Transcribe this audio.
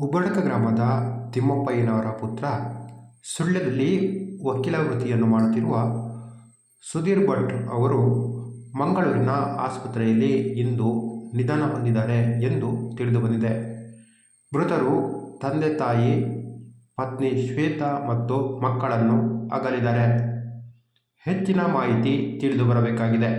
ಉಬ್ಬಳಕ ಗ್ರಾಮದ ತಿಮ್ಮಪ್ಪಯ್ಯನವರ ಪುತ್ರ ಸುಳ್ಯದಲ್ಲಿ ವಕೀಲ ವೃತ್ತಿಯನ್ನು ಮಾಡುತ್ತಿರುವ ಸುಧೀರ್ ಭಟ್ ಅವರು ಮಂಗಳೂರಿನ ಆಸ್ಪತ್ರೆಯಲ್ಲಿ ಇಂದು ನಿಧನ ಹೊಂದಿದ್ದಾರೆ ಎಂದು ತಿಳಿದುಬಂದಿದೆ. ಮೃತರು ತಂದೆ ತಾಯಿ, ಪತ್ನಿ ಶ್ವೇತಾ ಮತ್ತು ಮಕ್ಕಳನ್ನು ಅಗಲಿದ್ದಾರೆ. ಹೆಚ್ಚಿನ ಮಾಹಿತಿ ತಿಳಿದು ಬರಬೇಕಾಗಿದೆ